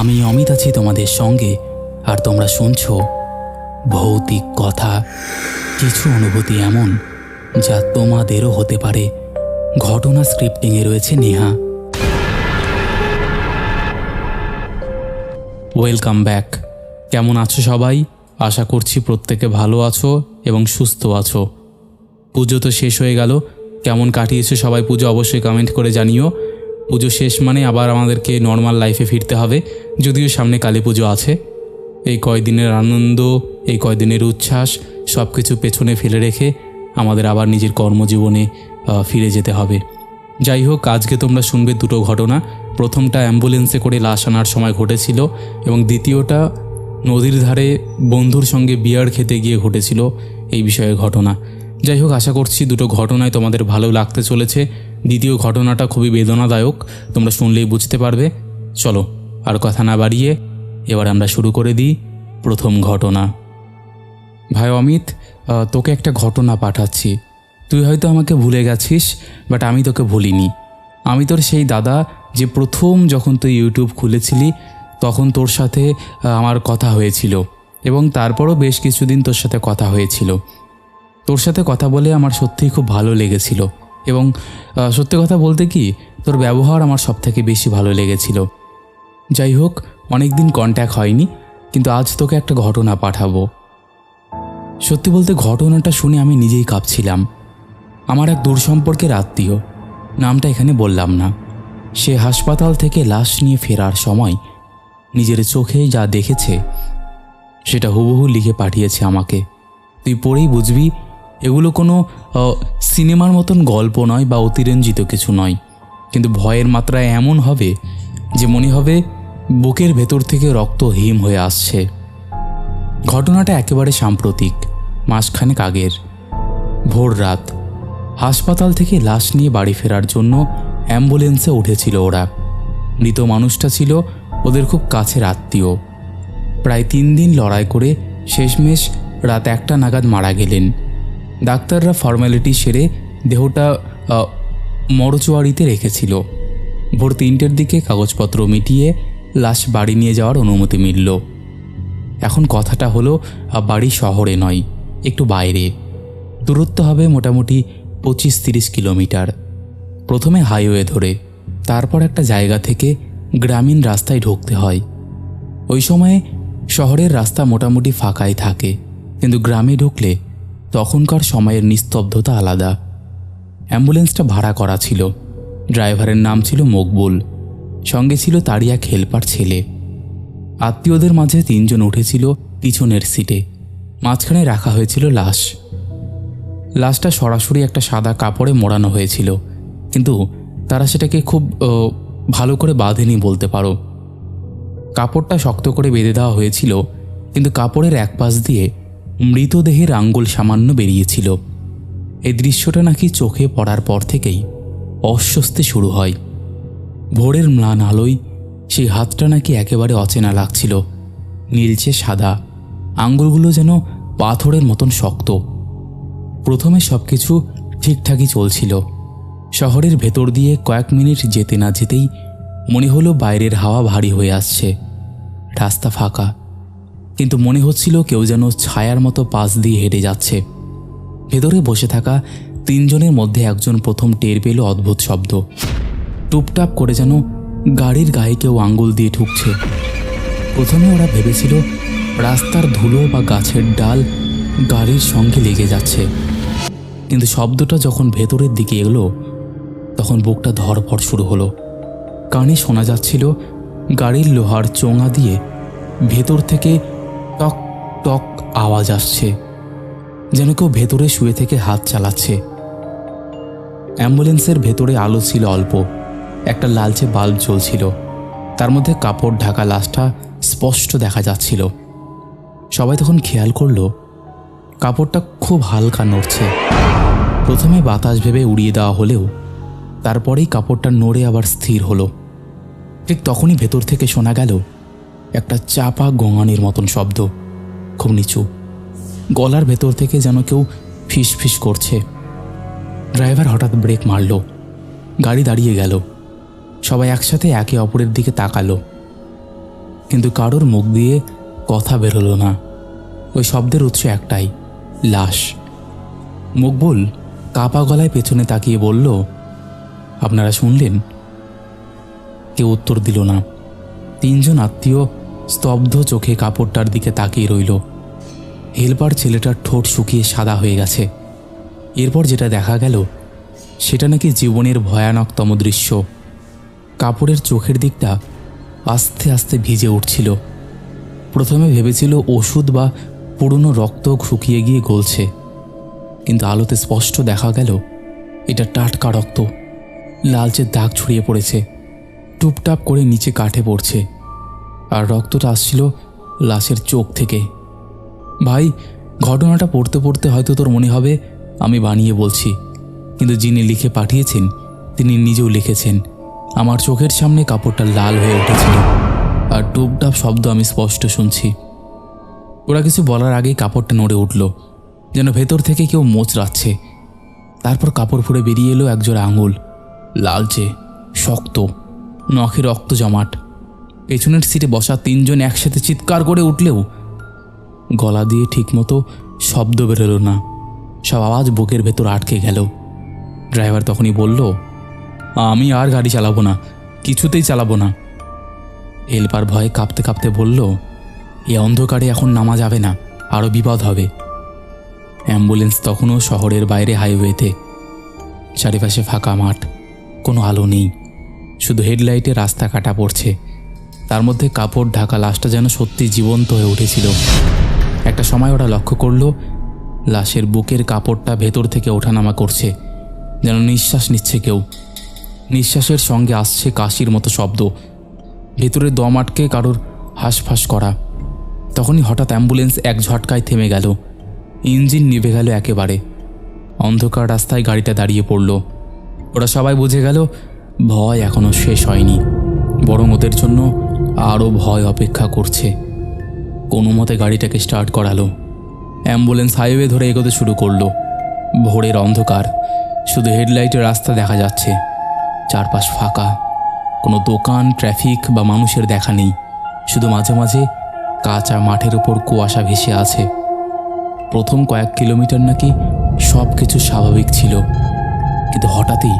আমি অমিত আছি তোমাদের সঙ্গে, আর তোমরা শুনছ ভৌতিক কথা। কিছু অনুভূতি এমন, যা তোমাদেরও হতে পারে। ঘটনা স্ক্রিপ্টিংয়ে রয়েছে নেহা। ওয়েলকাম ব্যাক কেমন আছো সবাই? আশা করছি প্রত্যেকে ভালো আছো এবং সুস্থ আছো। পুজো তো শেষ হয়ে গেল। কেমন কাটিয়েছো সবাই পুজো অবশ্যই কমেন্ট করে জানিও। পুজো শেষ মানে আবার আমাদেরকে নর্মাল লাইফে ফিরতে হবে। যদিও সামনে কালী পুজো আছে। এই কয়দিনের আনন্দ, এই কয়দিনের উচ্ছ্বাস সব কিছু পেছনে ফেলে রেখে আমাদের আবার নিজের কর্মজীবনে ফিরে যেতে হবে। যাই হোক, আজকে তোমরা শুনবে দুটো ঘটনা। প্রথমটা অ্যাম্বুলেন্সে করে লাশ আনার সময় ঘটেছিল এবং দ্বিতীয়টা নদীর ধারে বন্ধুর সঙ্গে বিয়ার খেতে গিয়ে ঘটেছিল এই বিষয়ে ঘটনা। যাই হোক, আশা করছি দুটো ঘটনায় তোমাদের ভালো লাগতে চলেছে। দ্বিতীয় ঘটনাটা খুবই বেদনাদায়ক, তোমরা শুনলেই বুঝতে পারবে। চলো, আর কথা না বাড়িয়ে এবার আমরা শুরু করে দিই প্রথম ঘটনা। ভাই অমিত তোকে একটা ঘটনা পাঠাচ্ছি। তুই হয়তো আমাকে ভুলে গেছিস, বাট আমি তোকে ভুলিনি। আমি তোর সেই দাদা যে প্রথম যখন তুই ইউটিউব খুলেছিলি, তখন তোর সাথে আমার কথা হয়েছিল। এবং তারপরও বেশ কিছুদিন তোর সাথে কথা হয়েছিল। তোর সাথে কথা বলে আমার সত্যিই খুব ভালো লেগেছিল এবং সত্যি কথা বলতে কি, তোর ব্যবহার আমার সবথেকে বেশি ভালো লেগেছিল। যাই হোক অনেক দিন কন্ট্যাক্ট হয়নি, কিন্তু আজ তোকে একটা ঘটনা পাঠাবো। সত্যি বলতে ঘটনাটা শুনে আমি নিজেই কাঁপছিলাম। আমার এক দূর সম্পর্কের আত্মীয়, নামটা এখানে বললাম না। সে হাসপাতাল থেকে লাশ নিয়ে ফেরার সময় নিজের চোখে যা দেখেছে, সেটা হুবহু লিখে পাঠিয়েছে আমাকে। তুই পড়েই বুঝবি এগুলো কোনো সিনেমার মতন গল্প নয় বা অতিরঞ্জিত কিছু নয়। কিন্তু ভয়ের মাত্রা এমন হবে যে মনে হবে বুকের ভেতর থেকে রক্ত হিম হয়ে আসছে। ঘটনাটা একেবারে সাম্প্রতিক, মাসখানেক আগের। ভোর রাত, হাসপাতাল থেকে লাশ নিয়ে বাড়ি ফেরার জন্য অ্যাম্বুলেন্সে উঠেছিল ওরা। মৃত মানুষটা ছিল ওদের খুব কাছের আত্মীয়। প্রায় তিন দিন লড়াই করে শেষমেশ রাত একটা নাগাদ মারা গেলেন। ডাক্তাররা ফর্মালিটি সেরে দেহটা মরচুয়ারিতে রেখেছিল। ভোর তিনটের দিকে কাগজপত্র মিটিয়ে লাশ বাড়ি নিয়ে যাওয়ার অনুমতি মিলল। এখন কথাটা হলো বাড়ি শহরে নয়, একটু বাইরে। দূরত্ব হবে মোটামুটি পঁচিশ তিরিশ কিলোমিটার। প্রথমে হাইওয়ে ধরে, তারপর একটা জায়গা থেকে গ্রামীণ রাস্তায় ঢুকতে হয়। ওই সময়ে শহরের রাস্তা মোটামুটি ফাঁকাই থাকে, কিন্তু গ্রামে ঢুকলে তখনকার সময়ের নিস্তব্ধতা আলাদা। অ্যাম্বুলেন্সটা ভাড়া করা ছিল। ড্রাইভারের নাম ছিল মকবুল। সঙ্গে ছিল তারই এক হেল্পার ছেলে। আত্মীয়দের মাঝে তিনজন উঠেছিল পিছনের সিটে। মাঝখানে রাখা হয়েছিল লাশ। লাশটা সরাসরি একটা সাদা কাপড়ে মোড়ানো হয়েছিল। কিন্তু তারা সেটাকে খুব ভালো করে বাঁধেনি বলতে পারো। কাপড়টা শক্ত করে বেঁধে দেওয়া হয়েছিল, কিন্তু কাপড়ের এক পাশ দিয়ে মৃতদেহের আঙ্গুল সামান্য বেরিয়েছিল। এই দৃশ্যটা নাকি চোখে পড়ার পর থেকেই অস্বস্তি শুরু হয়। ভোরের ম্লান আলোয় সেই হাতটা নাকি একেবারে অচেনা লাগছিল। নীলচে সাদা, আঙ্গুলগুলো যেন পাথরের মতন শক্ত। প্রথমে সব কিছু ঠিকঠাকই চলছিল। শহরের ভেতর দিয়ে কয়েক মিনিট যেতে না যেতেই মনে হলো বাইরের হাওয়া ভারী হয়ে আসছে। রাস্তা ফাঁকা কিন্তু মনে হচ্ছিল কেউ যেন ছায়ার মতো পাশ দিয়ে হেঁটে যাচ্ছে। ভেতরে বসে থাকা তিনজনের মধ্যে একজন প্রথম টের পেল অদ্ভুত শব্দ। টুপটাপ করে যেন গাড়ির গায়ে কেউ আঙ্গুল দিয়ে ঠুকছে। প্রথমে ওরা ভেবেছিল রাস্তার ধুলো বা গাছের ডাল গাড়ির সঙ্গে লেগে যাচ্ছে। কিন্তু শব্দটা যখন ভেতরের দিকে এগলো তখন বুকটা ধরফর শুরু হলো। কানে শোনা যাচ্ছিল গাড়ির লোহার চোঙা দিয়ে ভেতর থেকে টক আওয়াজ আসছে, যেন কেউ ভেতরে শুয়ে থেকে হাত চালাচ্ছে। অ্যাম্বুলেন্সের ভেতরে আলো ছিল অল্প, একটা লালচে বাল্ব জ্বলছিল, তার মধ্যে কাপড় ঢাকা লাশটা স্পষ্ট দেখা যাচ্ছিল। সবাই তখন খেয়াল করল, কাপড়টা খুব হালকা নড়ছে। প্রথমে বাতাস ভেবে উড়িয়ে দেওয়া হলেও, তারপরেই কাপড়টা নড়ে আবার স্থির হলো। ঠিক তখনই ভেতর থেকে শোনা গেল, একটা চাপা গঙানির মতন শব্দ। খুব নিচু। গলার ভেতর থেকে যেন কেউ ফিস ফিস করছে। ড্রাইভার হঠাৎ ব্রেক মারল। গাড়ি দাঁড়িয়ে গেল। সবাই একসাথে একে অপরের দিকে তাকালো। কিন্তু কারোর মুখ দিয়ে কথা বেরোলো না। ওই শব্দের উৎস একটাই, লাশ। মকবুল কাপা গলায় পেছনে তাকিয়ে বলল, আপনারা শুনলেন? কেউ উত্তর দিল না। তিনজন আত্মীয় স্তব্ধ চোখে কাপড়টার দিকে তাকিয়ে রইল। হেলপার ছেলেটার ঠোঁট শুকিয়ে সাদা হয়ে গেছে। এরপর যেটা দেখা গেল, সেটা নাকি জীবনের ভয়ানকতম দৃশ্য। কাপড়ের চোখের দিকটা আস্তে আস্তে ভিজে উঠছিল। প্রথমে ভেবেছিল ওষুধ বা পুরনো রক্ত শুকিয়ে গিয়ে গলছে। কিন্তু আলোতে স্পষ্ট দেখা গেল, এটা টাটকা রক্ত। লালচে দাগ ছড়িয়ে পড়েছে। টুপটাপ করে নিচে কাঠে পড়ছে। আর রক্তটা আসছিল লাশের চোখ থেকে। ভাই, ঘটনাটা পড়তে পড়তে হয়তো তোর মনে হবে, আমি বানিয়ে বলছি। কিন্তু যিনি লিখে পাঠিয়েছেন, তিনি নিজেও লিখেছেন। আমার চোখের সামনে কাপড়টা লাল হয়ে উঠেছিল আর টুপটাপ শব্দ আমি স্পষ্ট শুনছি। ওরা কিছু বলার আগেই কাপড়টা নড়ে উঠল, যেন ভেতর থেকে কেউ মোচ মোচড়াচ্ছে। তারপর কাপড় ফুড়ে বেরিয়ে এলো একজোড়া আঙুল, লালচে, শক্ত, নখে রক্ত জমাট। পেছনের সিটে বসা তিনজন একসাথে চিৎকার করে উঠলেও গলা দিয়ে ঠিকমতো শব্দ বেরোলো না। সব আওয়াজ বুকের ভেতর আটকে গেল। ড্রাইভার তখনই বলল, আমি আর গাড়ি চালাবো না, কিছুতেই চালাবো না। হেলপার ভয়ে কাঁপতে কাঁপতে বলল, এ অন্ধকারে এখন নামা যাবে না আরও বিপদ হবে। অ্যাম্বুলেন্স তখনও শহরের বাইরে হাইওয়েতে। চারিপাশে ফাঁকা মাঠ, কোনো আলো নেই। শুধু হেডলাইটে রাস্তা কাটা পড়ছে। তার মধ্যে কাপড় ঢাকা লাশটা যেন সত্যি জীবন্ত হয়ে উঠেছিল। একটা সময় ওরা লক্ষ্য করল, লাশের বুকের কাপড়টা ভেতর থেকে ওঠানামা করছে, যেন নিঃশ্বাস নিচ্ছে কেউ। নিঃশ্বাসের সঙ্গে আসছে কাশির মতো শব্দ। ভেতরে দম আটকে কারোর হাঁসফাঁস করা। তখনই হঠাৎ অ্যাম্বুলেন্স এক ঝটকায় থেমে গেল। ইঞ্জিন নিভে গেল একেবারে। অন্ধকার রাস্তায় গাড়িটা দাঁড়িয়ে পড়ল। ওরা সবাই বুঝে গেল, ভয় এখনও শেষ হয়নি। বরং ওদের জন্য আরও ভয় অপেক্ষা করছে। কোনো মতে গাড়িটাকে স্টার্ট করালো। অ্যাম্বুলেন্স হাইওয়ে ধরে এগোতে শুরু করল। ভোরের অন্ধকার, শুধু হেডলাইটের রাস্তা দেখা যাচ্ছে। চারপাশ ফাঁকা। কোনো দোকান, ট্রাফিক বা মানুষের দেখা নেই। শুধু মাঝে মাঝে কাঁচা মাঠের ওপর কুয়াশা ভেসে আছে। প্রথম কয়েক কিলোমিটার নাকি সব কিছু স্বাভাবিক ছিল। কিন্তু হঠাৎই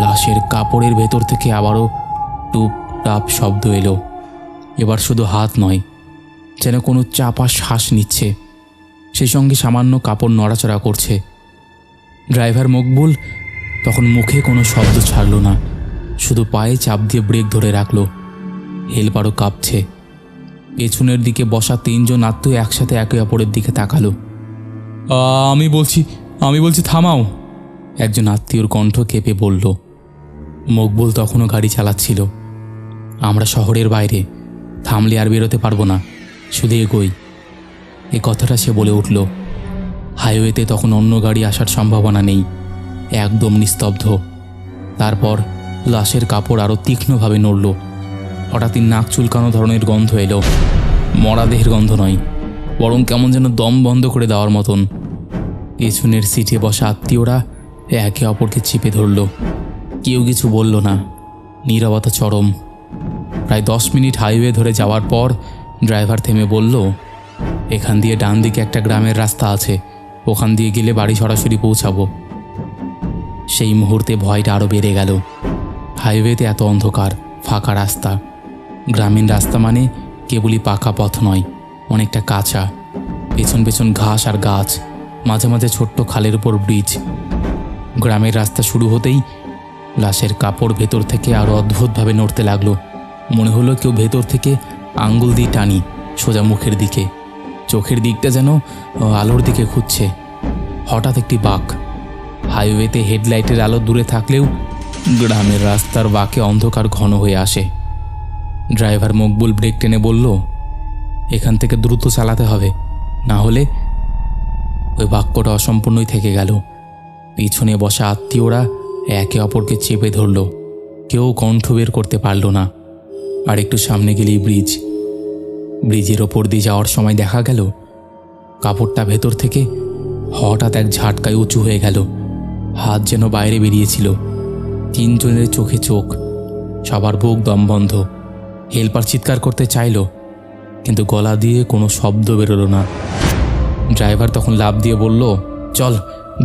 লাশের কাপড়ের ভেতর থেকে আবারও টুপ টাপ শব্দ এলো। এবার শুধু হাত নয়, যেন কোনো চাপা শ্বাস নিচ্ছে। সেই সঙ্গে সামান্য কাপড় নড়াচড়া করছে। ড্রাইভার মকবুল তখন মুখে কোনো শব্দ ছাড়ল না। শুধু পায়ে চাপ দিয়ে ব্রেক ধরে রাখল। হেলপারও কাঁপছে। পেছনের দিকে বসা তিনজন আত্মীয় একসাথে একে অপরের দিকে তাকালো। আমি বলছি আমি বলছি থামাও! একজন আত্মীয়র কণ্ঠ কেঁপে বলল। মকবুল তখনও গাড়ি চালাচ্ছিল। আমরা শহরের বাইরে। থামলে আর বেরোতে পারব না। শুধু এগোই। এ কথাটা সে বলে উঠল। হাইওয়েতে তখন অন্য গাড়ি আসার সম্ভাবনা নেই। একদম নিস্তব্ধ। তারপর লাশের কাপড় আরও তীক্ষ্ণভাবে নড়ল। হঠাৎই নাক চুলকানো ধরনের গন্ধ এলো। মরা দেহের গন্ধ নয়। বরং কেমন যেন দম বন্ধ করে দেওয়ার মতন। পেছনের সিটে বসা আত্মীয়রা একে অপরকে চিপে ধরল। কেউ কিছু বলল না। নীরবতা চরম। প্রায় দশ মিনিট হাইওয়ে ধরে যাওয়ার পর ড্রাইভার থেমে বলল, এখান দিয়ে ডান দিকে একটা গ্রামের রাস্তা আছে, ওখান দিয়ে গেলে বাড়ি সরাসরি পৌঁছাবো। সেই মুহূর্তে ভয়টা আরও বেড়ে গেল। হাইওয়েতে এত অন্ধকার, ফাঁকা রাস্তা। গ্রামীণ রাস্তা মানে কেবলই পাকা পথ নয়, অনেকটা কাঁচা। পেছন পেছন ঘাস আর গাছ, মাঝে মাঝে ছোট্ট খালের উপর ব্রিজ। গ্রামের রাস্তা শুরু হতেই লাশের কাপড় ভেতর থেকে আরও অদ্ভুতভাবে নড়তে লাগল। মনে হলো কেউ ভেতর থেকে আঙ্গুল দিয়ে টানি সোজা মুখের দিকে। চোখের দিকটা যেন আলোর দিকে খুঁজছে। হঠাৎ একটি বাঁক হাইওয়েতে হেডলাইটের আলো দূরে থাকলেও গ্রামের রাস্তার বাঁকে অন্ধকার ঘন হয়ে আসে। ড্রাইভার মকবুল ব্রেক টেনে বলল, এখান থেকে দ্রুত চালাতে হবে। না হলে ওই বাক্যটা অসম্পূর্ণই থেকে গেল। পিছনে বসা আত্মীয়রা একে অপরকে চেপে ধরল। কেউ কণ্ঠ বের করতে পারল না। আর একটু সামনে গেলেই ব্রিজ। ব্রিজের ওপর দিয়ে যাওয়ার সময় দেখা গেল, কাপড়টা ভেতর থেকে হঠাৎ এক ঝাটকায় উঁচু হয়ে গেল। হাত যেন বাইরে বেরিয়েছিল। তিনজনের চোখে চোখ, সবার বুক দম বন্ধ। হেল্পার চিৎকার করতে চাইলো, কিন্তু গলা দিয়ে কোনো শব্দ বেরোলো না। ড্রাইভার তখন লাভ দিয়ে বলল, চল,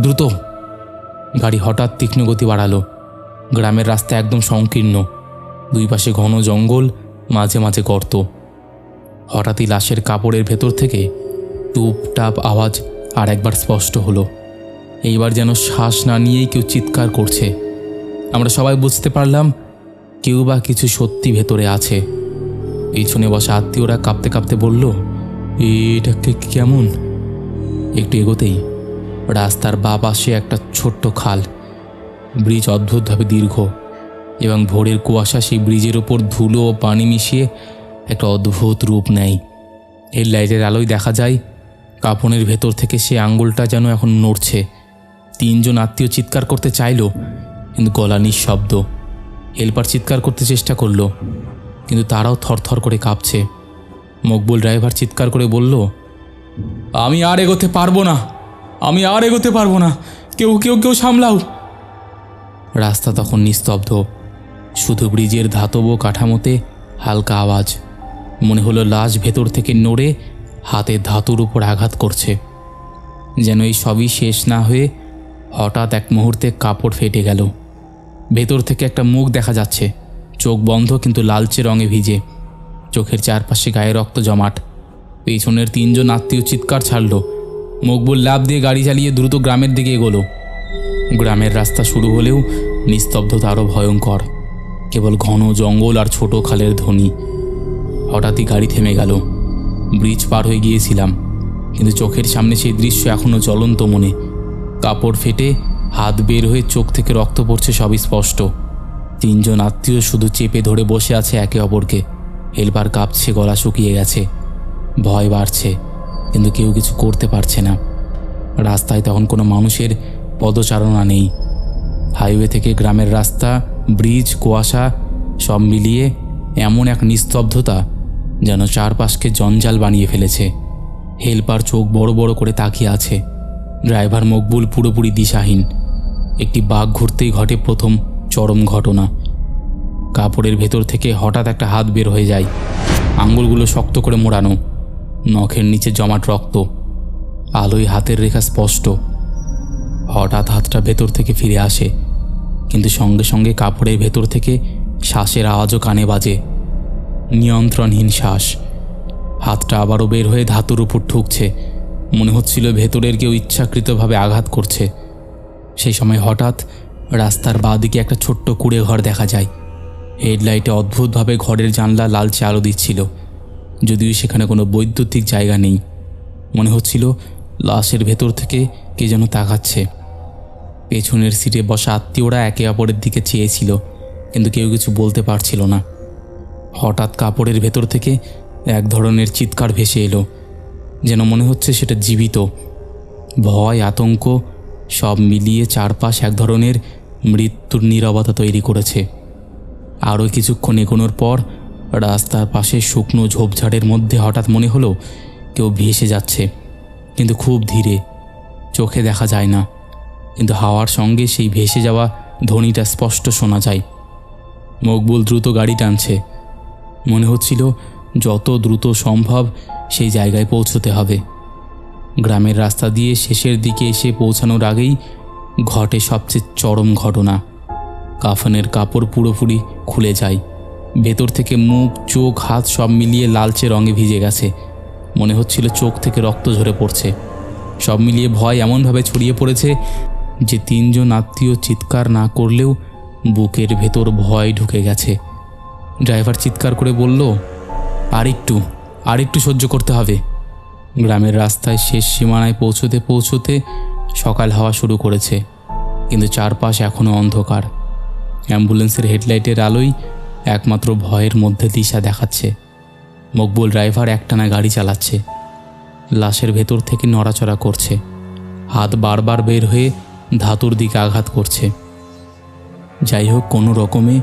দ্রুত। গাড়ি হঠাৎ তীক্ষ্ণ গতি বাড়ালো। গ্রামের রাস্তা একদম সংকীর্ণ। দুই পাশে ঘন জঙ্গল, মাঝে মাঝে গর্ত। হঠাৎই লাশের কাপড়ের ভেতর থেকে টুপ টাপ আওয়াজ আর একবার স্পষ্ট হলো। এইবার যেন শ্বাস না নিয়েই কেউ চিৎকার করছে। আমরা সবাই বুঝতে পারলাম, কেউ বা কিছু সত্যি ভেতরে আছে। পিছনে বসা আত্মীয়রা কাঁপতে কাঁপতে বলল, এটা কেমন? একটু এগোতেই রাস্তার বা পাশে একটা ছোট্ট খাল। ব্রিজ অদ্ভুতভাবে দীর্ঘ। এবং ভোরের কুয়াশা সেই ব্রিজের ওপর ধুলো ও পানি মিশিয়ে একটা অদ্ভুত রূপ নেয়। হেডলাইটের আলোয় দেখা যায় কাপনের ভেতর থেকে সে আঙ্গুলটা যেন এখন নড়ছে। তিনজন আত্মীয় চিৎকার করতে চাইলো, কিন্তু গলা নিঃশব্দ। হেল্পার চিৎকার করতে চেষ্টা করল, কিন্তু তারাও থরথর করে কাঁপছে। মকবুল ড্রাইভার চিৎকার করে বলল, আমি আর এগোতে পারব না, আমি আর এগোতে পারব না, কেউ কেউ কেউ সামলাও। রাস্তা তখন নিস্তব্ধ। শুধু ব্রিজের ধাতব কাঠামোতে হালকা আওয়াজ। মনে হলো লাশ ভেতর থেকে নড়ে হাতে ধাতুর উপর আঘাত করছে। যেন এই সবই শেষ না হয়ে হঠাৎ এক মুহূর্তে কাপড় ফেটে গেল। ভেতর থেকে একটা মুখ দেখা যাচ্ছে। চোখ বন্ধ কিন্তু লালচে রঙে ভিজে। চোখের চারপাশে গায়ে রক্ত জমাট। পেছনের তিনজন আত্মীয় চিৎকার ছাড়ল। মকবুল লাভ দিয়ে গাড়ি চালিয়ে দ্রুত গ্রামের দিকে এগোলো। গ্রামের রাস্তা শুরু হলেও নিস্তব্ধতা আরও ভয়ঙ্কর। কেবল ঘন জঙ্গল আর ছোট খালের ধ্বনি। হঠাৎই গাড়ি থেমে গেল। ব্রিজ পার হয়ে গিয়েছিলাম, কিন্তু চোখের সামনে সেই দৃশ্য এখনও জ্বলন্ত মনে। কাপড় ফেটে হাত বের হয়ে চোখ থেকে রক্ত পড়ছে সবই স্পষ্ট। তিনজন আত্মীয় শুধু চেপে ধরে বসে আছে একে অপরকে। হেলপার কাঁপছে, গলা শুকিয়ে গেছে। ভয় বাড়ছে, কিন্তু কেউ কিছু করতে পারছে না। রাস্তায় তখন কোনো মানুষের পদচারণা নেই। হাইওয়ে থেকে গ্রামের রাস্তা ব্রিজ, কুয়াশা সব মিলিয়ে এমন এক নিস্তব্ধতা যেন চারপাশকে জঞ্জাল বানিয়ে ফেলেছে। হেলপার চোখ বড় বড় করে তাকিয়ে আছে। ড্রাইভার মকবুল পুরোপুরি দিশাহীন। একটি বাঘ ঘুরতেই ঘটে প্রথম চরম ঘটনা। কাপড়ের ভেতর থেকে হঠাৎ একটা হাত বের হয়ে যায়। আঙ্গুলগুলো শক্ত করে মোড়ানো। নখের নিচে জমাট রক্ত। আলোয় হাতের রেখা স্পষ্ট। হঠাৎ হাতটা ভেতর থেকে ফিরে আসে। কিন্তু সঙ্গে সঙ্গে কাপড়ের ভেতর থেকে শ্বাসের আওয়াজও কানে বাজে। নিয়ন্ত্রণহীন শ্বাস। হাতটা আবারও বের হয়ে ধাতুর উপর ঠুকছে। মনে হচ্ছিল ভেতরের কেউ ইচ্ছাকৃতভাবে আঘাত করছে। সেই সময় হঠাৎ রাস্তার বাঁদিকে একটা ছোট্ট কুড়ে ঘর দেখা যায়। হেডলাইটে অদ্ভুতভাবে ঘরের জানলা লালচে আলো দিচ্ছিল। যদিও সেখানে কোনো বৈদ্যুতিক জায়গা নেই। মনে হচ্ছিল লাশের ভেতর থেকে কে যেন তাকাচ্ছে। পেছনের সিটে বসা আত্মীয়রা একে অপরের দিকে চেয়েছিল, কিন্তু কেউ কিছু বলতে পারছিল না। হঠাৎ কাপড়ের ভেতর থেকে এক ধরনের চিৎকার ভেসে এলো, যেন মনে হচ্ছে সেটা জীবিত। ভয়, আতঙ্ক, সব মিলিয়ে চারপাশ এক ধরনের মৃত্যুর নীরবতা তৈরি করেছে। আরও কিছুক্ষণ এগোনোর পর রাস্তার পাশে শুকনো ঝোপঝাড়ের মধ্যে হঠাৎ মনে হলো কেউ ভেসে যাচ্ছে, কিন্তু খুব ধীরে চোখে দেখা যায় না। কিন্তু হাওয়ার সঙ্গে সেই ভেসে যাওয়া ধ্বনিটা স্পষ্ট শোনা যায়। মকবুল দ্রুত গাড়ি টানছে। মনে হচ্ছিল যত দ্রুত সম্ভব সেই জায়গায় পৌঁছতে হবে। গ্রামের রাস্তা দিয়ে শেষের দিকে এসে পৌঁছানোর আগেই ঘটে সবচেয়ে চরম ঘটনা। কাফনের কাপড় পুরোপুরি খুলে যায়। ভেতর থেকে মুখ, চোখ, হাত সব মিলিয়ে লালচে রঙে ভিজে গেছে। মনে হচ্ছিল চোখ থেকে রক্ত ঝরে পড়ছে। সব মিলিয়ে ভয় এমনভাবে ছড়িয়ে পড়েছে যে তিনজন আত্মীয় চিৎকার না করলেও বুকের ভেতর ভয় ঢুকে গেছে। ড্রাইভার চিৎকার করে বলল আর একটু আর একটু সহ্য করতে হবে। গ্রামের রাস্তায় শেষ সীমানায় পৌঁছতে পৌঁছতে সকাল হওয়া শুরু করেছে, কিন্তু চারপাশ এখনও অন্ধকার। অ্যাম্বুলেন্সের হেডলাইটের আলোই একমাত্র ভয়ের মধ্যে দিশা দেখাচ্ছে। মকবুল ড্রাইভার একটানা গাড়ি চালাচ্ছে। লাশের ভেতর থেকে নড়াচড়া করছে। হাত বারবার বের হয়ে ধাতুর দিকে আঘাত করছে। যাই হোক, কোনো রকমে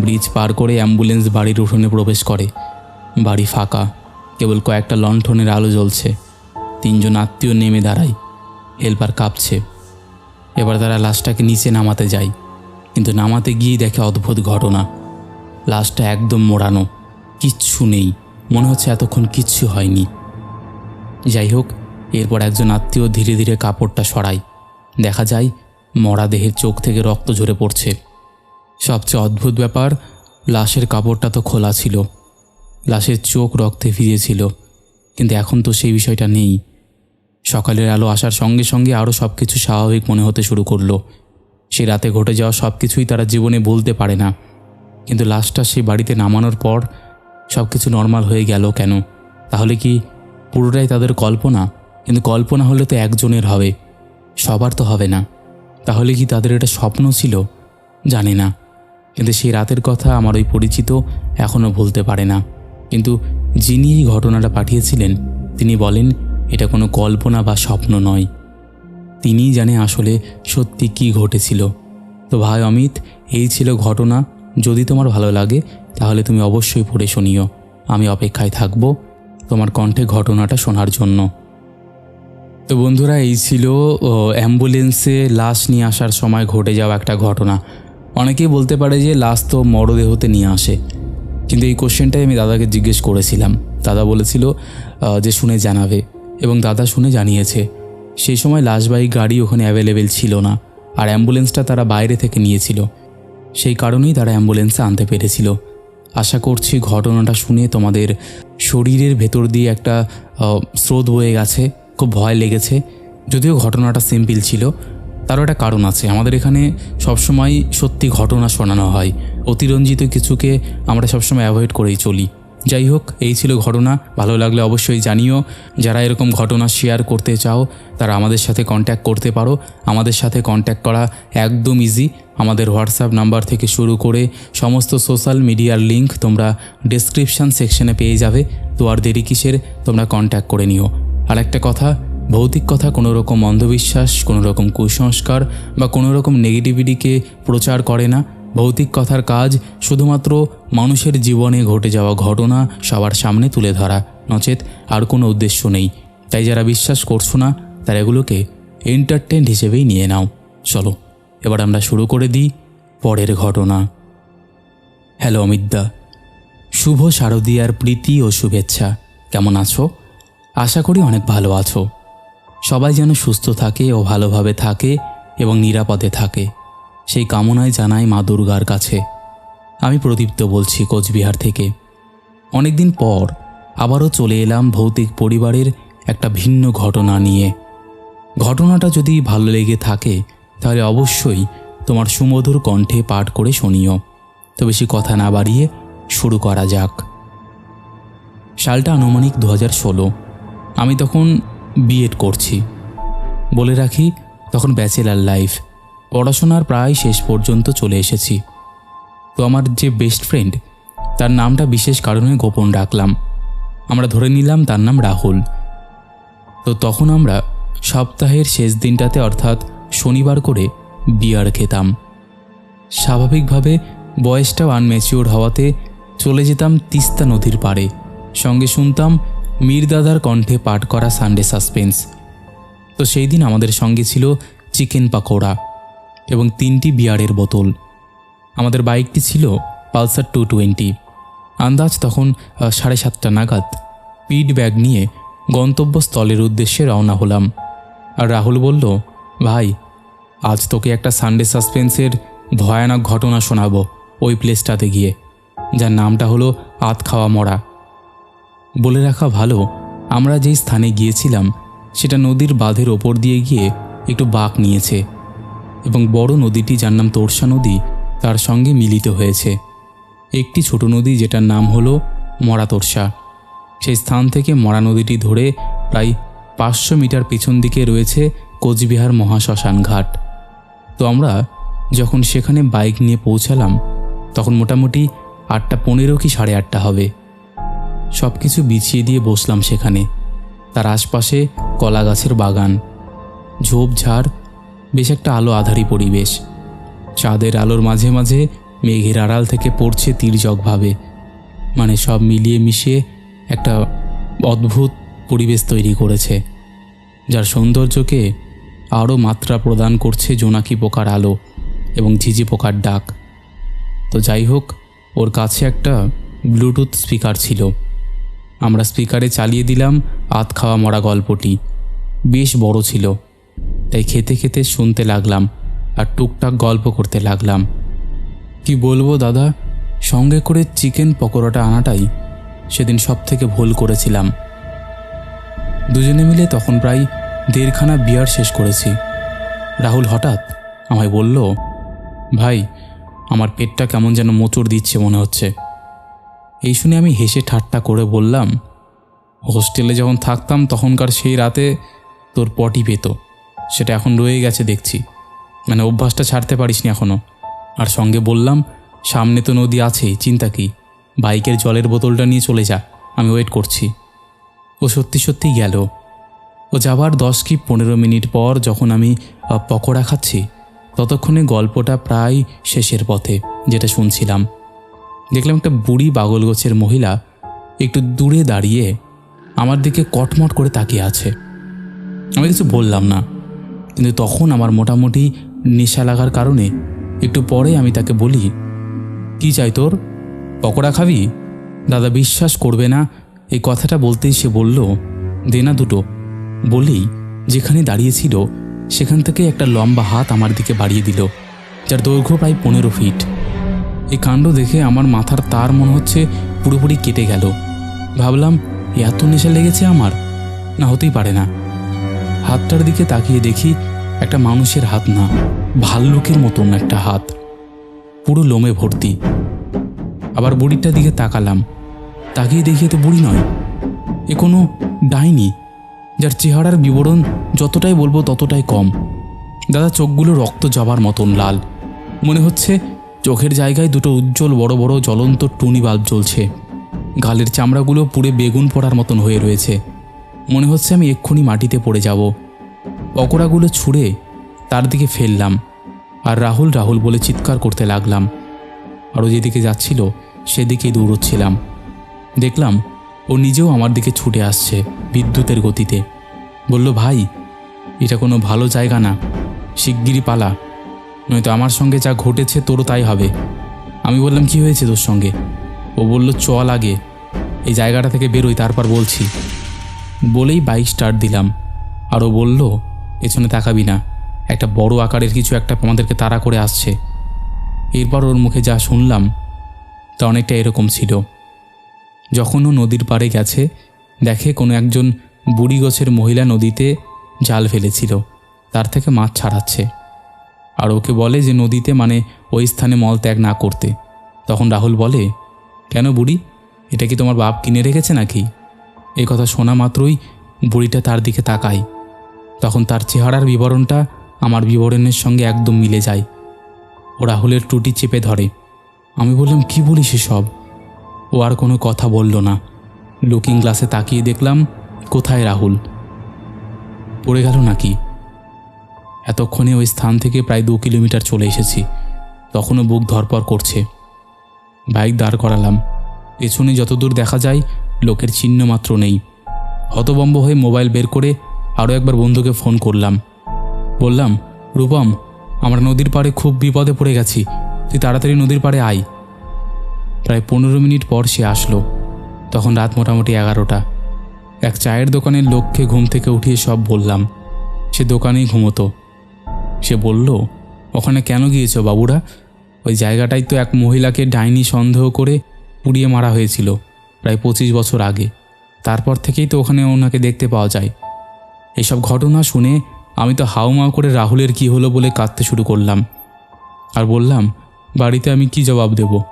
ব্রিজ পার করে অ্যাম্বুলেন্স বাড়ির উঠোনে প্রবেশ করে। বাড়ি ফাঁকা, কেবল কয়েকটা লণ্ঠনের আলো জ্বলছে। তিনজন আত্মীয় নেমে দাঁড়ায়, হেল্পার কাঁপছে। এবার তারা লাশটাকে নিচে নামাতে যায়, কিন্তু নামাতে গিয়েই দেখে অদ্ভুত ঘটনা। লাশটা একদম মোড়ানো, কিচ্ছু নেই, মনে হচ্ছে এতক্ষণ কিচ্ছু হয়নি। যাই হোক, এরপর একজন আত্মীয় ধীরে ধীরে কাপড়টা সরায়। দেখা যায়, মরা দেহের চোখ থেকে রক্ত ঝরে পড়ছে। সবচেয়ে অদ্ভুত ব্যাপার, লাশের কাপড়টা তো খোলা ছিল। লাশের চোখ রক্তে ভিজেছিল। কিন্তু এখন তো সেই বিষয়টা নেই। সকালের আলো আসার সঙ্গে সঙ্গে আরও সব কিছু স্বাভাবিক মনে হতে শুরু করল। সে রাতে ঘটে যাওয়া সব কিছুই তারা জীবনে বলতে পারে না। কিন্তু লাশটা সে বাড়িতে নামানোর পর সব কিছু নর্মাল হয়ে গেল কেন? তাহলে কি পুরোটাই তাদের কল্পনা? কিন্তু কল্পনা হলে তো একজনের হবে। সবার তো হবে না। তাহলে কি তাদের এটা স্বপ্ন ছিল? জানি না। কিন্তু সেই রাতের কথা আমার ওই পরিচিত এখনও ভুলতে পারে না। কিন্তু যিনি এই ঘটনাটা পাঠিয়েছিলেন, তিনি বলেন, এটা কোনো কল্পনা বা স্বপ্ন নয়। তিনিই জানে আসলে সত্যি কি ঘটেছিল। তো ভাই অমিত, এই ছিল ঘটনা। যদি তোমার ভালো লাগে, তাহলে তুমি অবশ্যই পড়ে শুনিও। আমি অপেক্ষায় থাকব তোমার কণ্ঠে ঘটনাটা শোনার জন্য। তো বন্ধুরা, এই ছিল অ্যাম্বুলেন্সে লাশ নিয়ে আসার সময় ঘটে যাওয়া একটা ঘটনা। অনেকেই বলতে পারে যে লাশ তো মরদেহতে নিয়ে আসে। কিন্তু এই কোশ্চেনটাই আমি দাদাকে জিজ্ঞেস করেছিলাম। দাদা বলেছিল যে শুনে জানাবে। এবং দাদা শুনে জানিয়েছে, সেই সময় লাশবাহী গাড়ি ওখানে অ্যাভেলেবেল ছিল না, আর অ্যাম্বুলেন্সটা তারা বাইরে থেকে নিয়েছিল। সেই কারণেই তারা অ্যাম্বুলেন্সে আনতে পেরেছিল। আশা করছি ঘটনাটা শুনে তোমাদের শরীরের ভেতর দিয়ে একটা স্রোত বয়ে গেছে। খুব ভয় লেগেছে। যদিও ঘটনাটা সিম্পল ছিল, তারও একটা কারণ আছে। আমাদের এখানে সবসময় সত্যি ঘটনা শোনানো হয়। অতিরঞ্জিত কিছুকে আমরা সবসময় অ্যাভয়েড করেই চলি। যাই হোক, এই ছিল ঘটনা। ভালো লাগলে অবশ্যই জানিও। যারা এরকম ঘটনা শেয়ার করতে চাও, তারা আমাদের সাথে কন্ট্যাক্ট করতে পারো। আমাদের সাথে কন্ট্যাক্ট করা একদম ইজি আমাদের হোয়াটসঅ্যাপ নাম্বার থেকে শুরু করে সমস্ত সোশ্যাল মিডিয়ার লিংক তোমরা ডেসক্রিপশান সেকশনে পেয়ে যাবে। তো আর দেরি কিসের? তোমরা কন্ট্যাক্ট করে নিও। আর একটা কথা, ভৌতিক কথা কোনো রকম অন্ধবিশ্বাস কোনো রকম কুসংস্কার বা কোনো রকম নেগেটিভিটিকে প্রচার করে না। ভৌতিক কথার কাজ শুধুমাত্র মানুষের জীবনে ঘটে যাওয়া ঘটনা সবার সামনে তুলে ধরা, নচেত আর কোনো উদ্দেশ্য নেই। তাই যারা বিশ্বাস করছ না, তারা এগুলোকে এন্টারটেন্ট হিসেবেই নিয়ে নাও। চলো, এবার আমরা শুরু করে দিই পরের ঘটনা। হ্যালো অমিতদা, শুভ শারদীয়ার প্রীতি ও শুভেচ্ছা। কেমন আছো? আশা করি অনেক ভালো আছো। সবাই যেন সুস্থ থাকে ও ভালোভাবে থাকে এবং নিরাপদে থাকে। সেই কামনায় জানাই মা দুর্গার কাছে। আমি প্রদীপ্ত বলছি কোচবিহার থেকে। অনেকদিন পর আবারও চলে এলাম ভৌতিক পরিবারের একটা ভিন্ন ঘটনা নিয়ে। ঘটনাটা যদি ভালো লেগে থাকে, তাহলে অবশ্যই তোমার সুমধুর কণ্ঠে পাঠ করে শুনিও। তো বেশি কথা না বাড়িয়ে শুরু করা যাক। সালটা আনুমানিক দু হাজার ষোলো। আমি তখন বিএড করছি। বলে রাখি, তখন ব্যাচেলার লাইফ। পড়াশোনার প্রায় শেষ পর্যন্ত চলে এসেছি। তো আমার যে বেস্ট ফ্রেন্ড, তার নামটা বিশেষ কারণে গোপন রাখলাম। আমরা ধরে নিলাম তার নাম রাহুল। তো তখন আমরা সপ্তাহের শেষ দিনটাতে অর্থাৎ শনিবার করে বিয়ার খেতাম। স্বাভাবিকভাবে বয়সটাও আনম্যাচিওর হওয়াতে চলে যেতাম তিস্তা নদীর পাড়ে। সঙ্গে শুনতাম মীরদাদার কণ্ঠে পাঠ করা সানডে সাসপেন্স তো সেই দিন আমাদের সঙ্গে ছিল চিকেন পাকোড়া এবং তিনটি বিয়ারের বোতল। আমাদের বাইকটি ছিল পালসার টু টোয়েন্টি। আন্দাজ তখন সাড়ে সাতটা নাগাদ। পিড ব্যাগ নিয়ে গন্তব্যস্থলের উদ্দেশ্যে রওনা হলাম। আর রাহুল বলল, ভাই, আজ তোকে একটা সানডে সাসপেন্সের ভয়ানক ঘটনা শোনাবো ওই প্লেসটাতে গিয়ে। যার নামটা হলো আত খাওয়া মরা। বলে রাখা ভালো, আমরা যেই স্থানে গিয়েছিলাম, সেটা নদীর বাঁধের ওপর দিয়ে গিয়ে একটু বাঁক নিয়েছে এবং বড় নদীটি যার নাম তোরসা নদী, তার সঙ্গে মিলিত হয়েছে। একটি ছোট নদী যেটার নাম হলো মরা তোরসা। সেই স্থান থেকে মরা নদীটি ধরে প্রায় পাঁচশো মিটার পিছন দিকে রয়েছে কোচবিহার মহাশ্মশান ঘাট। তো আমরা যখন সেখানে বাইক নিয়ে পৌঁছালাম, তখন মোটামুটি আটটা পনেরো কি সাড়ে আটটা হবে। সব কিছু বিছিয়ে দিয়ে বসলাম সেখানে। তার আশপাশে কলা গাছের বাগান ঝোপঝাড় বেশ একটা আলো আধারি পরিবেশ। চাঁদের আলোর মাঝে মাঝে মেঘের আড়াল থেকে পড়ছে তির্যকভাবে মানে সব মিলিয়ে মিশিয়ে একটা অদ্ভুত পরিবেশ তৈরি করেছে, যার সৌন্দর্যকে আরও মাত্রা প্রদান করছে জোনাকি পোকার আলো এবং ঝিঝি পোকার ডাক। তো যাই হোক, ওর কাছে একটা ব্লুটুথ স্পিকার ছিল। আমরা স্পিকারে চালিয়ে দিলাম আত খাওয়া মরা গল্পটি। বেশ বড় ছিল। তাই খেতে খেতে শুনতে লাগলাম আর টুকটাক গল্প করতে লাগলাম। কি বলব দাদা? সঙ্গে করে চিকেন পকোড়াটা আনাটাই সেদিন সব থেকে ভুল করেছিলাম। দুজনে মিলে তখন প্রায় দেড়খানা বিয়ার শেষ করেছি। রাহুল হঠাৎ আমায় বলল, ভাই, আমার পেটটা কেমন যেন মোচড় দিচ্ছে মনে হচ্ছে। এই শুনে আমি হেসে ঠাট্টা করে বললাম, হোস্টেলে যখন থাকতাম তখনকার সেই রাতে তোর পটি পেত। সেটা এখন রয়ে গেছে দেখছি। মানে অভ্যাসটা ছাড়তে পারিসনি এখনও আর সঙ্গে বললাম, সামনে তো নদী আছেই, চিন্তা কি? বাইকের জলের বোতলটা নিয়ে চলে যা, আমি ওয়েট করছি। ও সত্যি সত্যি গেল। ও যাবার দশ কি পনেরো মিনিট পর যখন আমি পকোড়া খাচ্ছি, ততক্ষণে গল্পটা প্রায় শেষের পথে, যেটা শুনছিলাম। দেখলাম একটা বুড়ি বাগল মহিলা একটু দূরে দাঁড়িয়ে আমার দিকে কটমট করে তাকিয়ে আছে। আমি কিছু বললাম না, কিন্তু তখন আমার মোটামুটি নেশা লাগার কারণে একটু পরে আমি তাকে বলি, কি চাই তোর? পকোড়া খাবি? দাদা বিশ্বাস করবে না। এই কথাটা বলতেই সে বলল দে না দুটো। বলেই যেখানে দাঁড়িয়েছিল, সেখান থেকে একটা লম্বা হাত আমার দিকে বাড়িয়ে দিল, যার দৈর্ঘ্য প্রায় পনেরো ফিট। এই কাণ্ড দেখে আমার মাথার তার মনে হচ্ছে পুরোপুরি কেটে গেল। ভাবলাম, এত নেশা লেগেছে আমার? না, হতেই পারে না। হাতটার দিকে তাকিয়ে দেখি একটা মানুষের হাত না, ভাল্লুকের মতন একটা হাত। পুরো লোমে ভর্তি। আবার বুড়িটার দিকে তাকালাম। তাকিয়ে দেখি তো বুড়ি নয়। এ কোনো ডাইনি, যার চেহারার বিবরণ যতটাই বলব ততটাই কম। দাদা, চোখগুলো রক্ত যাবার মতন লাল। মনে হচ্ছে চোখের জায়গায় দুটো উজ্জ্বল বড় বড় জ্বলন্ত টুনি বাল্ব জ্বলছে। গালের চামড়াগুলো পুড়ে বেগুন পড়ার মতন হয়ে রয়েছে। মনে হচ্ছে আমি এক্ষুনি মাটিতে পড়ে যাব। পকোড়াগুলো ছুঁড়ে তার দিকে ফেললাম আর রাহুল রাহুল বলে চিৎকার করতে লাগলাম। আরও যেদিকে যাচ্ছিল, সেদিকেই দৌড়চ্ছিলাম। দেখলাম ও নিজেও আমার দিকে ছুটে আসছে বিদ্যুতের গতিতে। বলল, ভাই, এটা কোনো ভালো জায়গা না। শিগগিরই পালা। নয়তো আমার সঙ্গে যা ঘটেছে তোরও তাই হবে। আমি বললাম, কি হয়েছে তোর সঙ্গে? ও বলল, চল আগে। এই জায়গাটা থেকে বেরোই, তারপর বলছি। বলেই বাইক স্টার্ট দিলাম। আর ও বলল, পেছনে তাকাবি না। একটা বড় আকারের কিছু একটা আমাদেরকে তাড়া করে আসছে। এরপর ওর মুখে যা শুনলাম, তা অনেকটা এরকম ছিল। যখন ও নদীর পাড়ে গেছে, দেখে কোনো একজন বুড়ি গোছের মহিলা নদীতে জাল ফেলেছিল। তার থেকে মাছ ছাড়াচ্ছে। আর ওকে বলে যে নদীতে মানে ওই স্থানে মলত্যাগ না করতে। তখন রাহুল বলে, কেন বুড়ি? এটা কি তোমার বাপ কিনে রেখেছে নাকি? এই কথা শোনা মাত্রই বুড়িটা তার দিকে তাকায়। তখন তার চেহারার বিবরণটা আমার বিবরণের সঙ্গে একদম মিলে যায়। ও রাহুলের টুটি চেপে ধরে। আমি বললাম, কি বলিস সব ও আর কোনো কথা বলল না। লুকিং গ্লাসে তাকিয়ে দেখলাম, কোথায় রাহুল? পড়ে গেল নাকি? এতক্ষণে ওই স্থান থেকে প্রায় দু কিলোমিটার চলে এসেছি। তখনও বুক ধরপর করছে। বাইক দাঁড় করালাম। পেছনে যতদূর দেখা যায়, লোকের চিহ্ন মাত্র নেই। হতবম্ব হয়ে মোবাইল বের করে আরও একবার বন্ধুকে ফোন করলাম। বললাম, রূপম, আমরা নদীর পাড়ে খুব বিপদে পড়ে গেছি। তুই তাড়াতাড়ি নদীর পাড়ে আয়। প্রায় পনেরো মিনিট পর সে আসলো। তখন রাত মোটামুটি এগারোটা। এক চায়ের দোকানের লোককে ঘুম থেকে উঠিয়ে সব বললাম। সে দোকানেই ঘুমোতো। সে বলল, ওখানে কেন গিয়েছো বাবুরা? ওই জায়গাটাই তো এক মহিলাকে ডাইনি সন্দেহ করে পুড়িয়ে মারা হয়েছিল প্রায় পঁচিশ বছর আগে। তারপর থেকেই তো ওখানে ওনাকে দেখতে পাওয়া যায়। এইসব ঘটনা শুনে আমি তো হাউমাউ করে রাহুলের কি হলো বলে কাঁদতে শুরু করলাম। আর বললাম, বাড়িতে আমি কি জবাব দেব?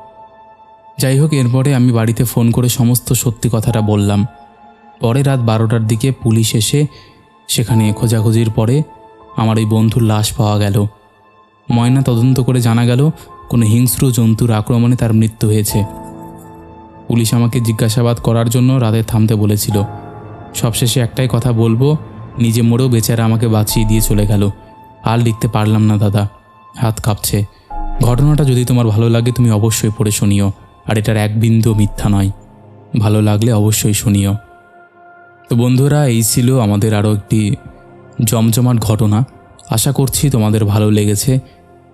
যাই হোক, এরপরে আমি বাড়িতে ফোন করে সমস্ত সত্যি কথাটা বললাম। পরে রাত বারোটার দিকে পুলিশ এসে সেখানে খোঁজাখুঁজির পরে আমার ওই বন্ধুর লাশ পাওয়া গেল। ময়না তদন্ত করে জানা গেল, কোনো হিংস্র জন্তুর আক্রমণে তার মৃত্যু হয়েছে। পুলিশ আমাকে জিজ্ঞাসাবাদ করার জন্য রাতে থামতে বলেছিল। সবশেষে একটাই কথা বলব, নিজে মরেও বেচারা আমাকে বাঁচিয়ে দিয়ে চলে গেল। আর লিখতে পারলাম না, দাদা। হাত কাঁপছে। ঘটনাটা যদি তোমার ভালো লাগে, তুমি অবশ্যই পড়ে শুনিও। আর এটার এক বিন্দু মিথ্যা নয়। ভালো লাগলে অবশ্যই শুনিও। তো বন্ধুরা, এই ছিল আমাদের আরও একটি জমজমাট ঘটনা। আশা করছি তোমাদের ভালো লেগেছে।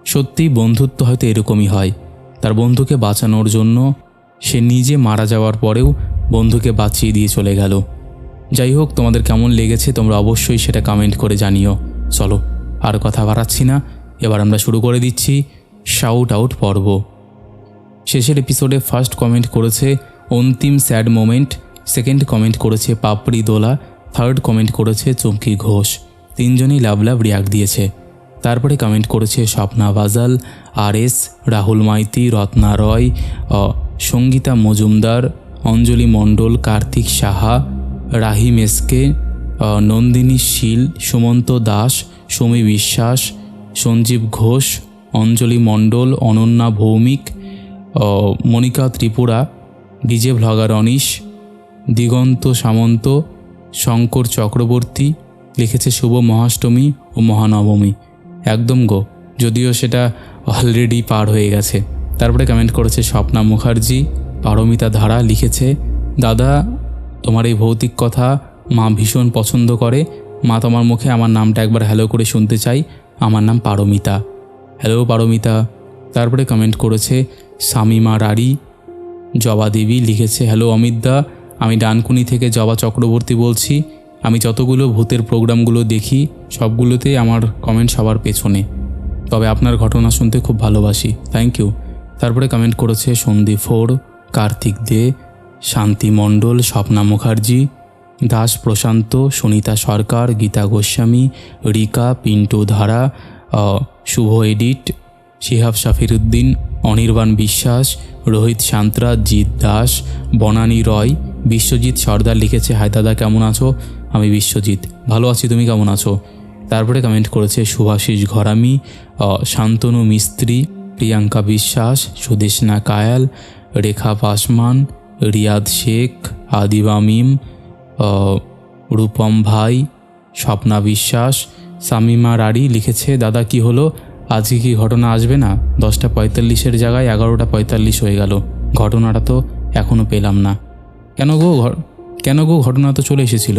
সত্যি বন্ধুত্ব হয়তো এরকমই হয়। তার বন্ধুকে বাঁচানোর জন্য সে নিজে মারা যাওয়ার পরেও বন্ধুকে বাঁচিয়ে দিয়ে চলে গেল। যাই হোক, তোমাদের কেমন লেগেছে তোমরা অবশ্যই সেটা কমেন্ট করে জানিও। চলো, আর কথা বাড়াচ্ছি না। এবার আমরা শুরু করে দিচ্ছি শাউট আউট পর্ব। শেষের এপিসোডে ফার্স্ট কমেন্ট করেছে অন্তিম স্যাড মোমেন্ট সেকেন্ড কমেন্ট করেছে পাপড়ি দোলা থার্ড কমেন্ট করেছে চমকি ঘোষ। তিনজনই লাভ লাভ রিয়াক্ট দিয়েছে। তারপরে কমেন্ট করেছে স্বপ্না বাজাল আর এস রাহুল মাইতি রত্না রয় সঙ্গীতা মজুমদার অঞ্জলি মণ্ডল কার্তিক সাহা রাহিম এসকে আহ, নন্দিনী শীল সুমন্ত দাস সমী বিশ্বাস সঞ্জীব ঘোষ অঞ্জলি মণ্ডল অনন্যা ভৌমিক মনিকা ত্রিপুরা ডিজে ভ্লগার অনিশ দিগন্ত সামন্ত শঙ্কর চক্রবর্তী লিখেছে শুভ মহাষ্টমী ও মহানবমী। একদম গো, যদিও সেটা অলরেডি পার হয়ে গেছে। তারপরে কমেন্ট করেছে স্বপ্না মুখার্জি পারমিতা ধারা লিখেছে, দাদা, তোমার এই ভৌতিক কথা মা ভীষণ পছন্দ করে। মা তোমার মুখে আমার নামটা একবার হ্যালো করে শুনতে চাই। আমার নাম পারমিতা। হ্যালো পারমিতা। তারপরে কমেন্ট করেছে শামিমা রাড়ি, জবা দেবী লিখেছে হ্যালো অমিতদা, আমি ডানকুনি থেকে জবা চক্রবর্তী বলছি। আমি যতগুলো ভূতের প্রোগ্রামগুলো দেখি, সবগুলোতে আমার কমেন্ট সবার পেছনে। তবে আপনার ঘটনা শুনতে খুব ভালোবাসি। থ্যাংক ইউ তারপরে কমেন্ট করেছে সন্দীপ ফোর, কার্তিক দে, শান্তি মণ্ডল, স্বপ্না মুখার্জি, দাস প্রশান্ত, সুনিতা সরকার, গীতা গোস্বামী, রিকা, পিন্টু ধারা শুভ এডিট, শিহাব শাফিরুদ্দিন, অনির্বাণ বিশ্বাস, রোহিত সান্ত্রা জিৎ দাস, বনানী রয়, বিশ্বজিৎ সর্দার লিখেছে, হায় দাদা কেমন আছো? আমি বিশ্বজিৎ। ভালো আছি, তুমি কেমন আছো? তারপরে কমেন্ট করেছে শুভাশিস ঘরামি শান্তনু মিস্ত্রি, প্রিয়াঙ্কা বিশ্বাস, সুদেশনা কায়াল, রেখা পাসমান, রিয়াদ শেখ, আদিবা মিম রূপম ভাই, স্বপ্না বিশ্বাস, সামিমা রাড়ি লিখেছে, দাদা, কি হলো? আজকে কি ঘটনা আসবে না? দশটা পঁয়তাল্লিশের জায়গায় এগারোটা পঁয়তাল্লিশ হয়ে গেল। ঘটনাটা তো এখনও পেলাম না। কেন গো কেন গো ঘটনা তো চলে এসেছিল?